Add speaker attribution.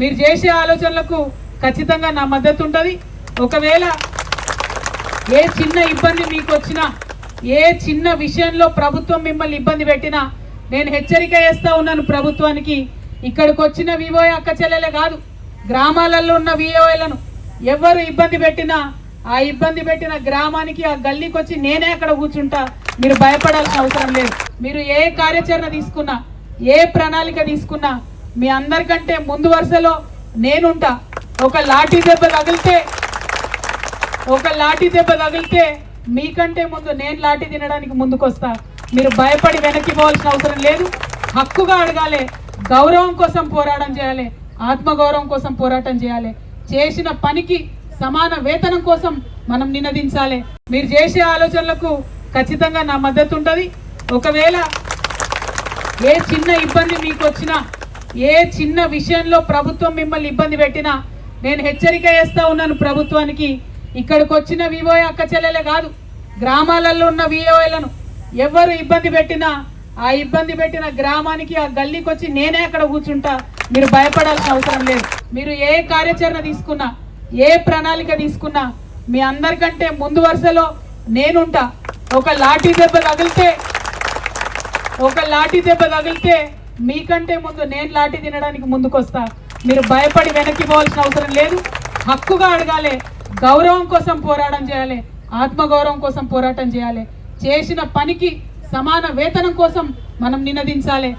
Speaker 1: మీరు చేసే ఆలోచనలకు ఖచ్చితంగా నా మద్దతు ఉంటుంది. ఒకవేళ ఏ చిన్న ఇబ్బంది మీకు వచ్చినా ఏ చిన్న విషయంలో ప్రభుత్వం మిమ్మల్ని ఇబ్బంది పెట్టినా నేను హెచ్చరిక చేస్తూ ఉన్నాను ప్రభుత్వానికి. ఇక్కడికి వచ్చిన వివోఏ అక్క చెల్లెలే కాదు గ్రామాలలో ఉన్న వివోయలను ఎవరు ఇబ్బంది పెట్టినా ఆ ఇబ్బంది పెట్టిన గ్రామానికి ఆ గల్లీకి వచ్చి నేనే అక్కడ కూర్చుంటా. మీరు భయపడాల్సిన అవసరం లేదు. మీరు ఏ కార్యాచరణ తీసుకున్నా ఏ ప్రణాళిక తీసుకున్నా మీ అందరికంటే ముందు వరుసలో నేనుంటా. ఒక లాఠీ దెబ్బ తగిలితే ఒక లాఠీ దెబ్బ తగిలితే మీకంటే ముందు నేను లాఠీ తినడానికి ముందుకొస్తా. మీరు భయపడి వెనక్కి పోవాల్సిన అవసరం లేదు. హక్కుగా అడగాలి. గౌరవం కోసం పోరాటం చేయాలి. ఆత్మగౌరవం కోసం పోరాటం చేయాలి. చేసిన పనికి సమాన వేతనం కోసం మనం నినదించాలి. మీరు చేసే ఆలోచనలకు ఖచ్చితంగా నా మద్దతు ఉంటుంది. ఒకవేళ ఏ చిన్న ఇబ్బంది మీకు వచ్చినా ఏ చిన్న విషయంలో ప్రభుత్వం మిమ్మల్ని ఇబ్బంది పెట్టినా నేను హెచ్చరిక చేస్తూ ఉన్నాను ప్రభుత్వానికి. ఇక్కడికి వచ్చిన వివోఏ అక్క చెల్లెలే కాదు గ్రామాలలో ఉన్న వివోఏలను ఎవరు ఇబ్బంది పెట్టినా ఆ ఇబ్బంది పెట్టిన గ్రామానికి ఆ గల్లీకి వచ్చి నేనే అక్కడ కూర్చుంటా. మీరు భయపడాల్సిన అవసరం లేదు. మీరు ఏ కార్యాచరణ తీసుకున్నా ఏ ప్రణాళిక తీసుకున్నా మీ అందరికంటే ముందు వరుసలో నేనుంటా. ఒక లాఠీ దెబ్బ తగిలితే ఒక లాఠీ దెబ్బ తగిలితే మీకంటే ముందు నేను లాఠీ తినడానికి ముందుకొస్తా. మీరు భయపడి వెనక్కి పోవాల్సిన అవసరం లేదు. హక్కుగా అడగాలి. గౌరవం కోసం పోరాటం చేయాలి. ఆత్మగౌరవం కోసం పోరాటం చేయాలి. చేసిన పనికి సమాన వేతనం కోసం మనం నినదించాలి.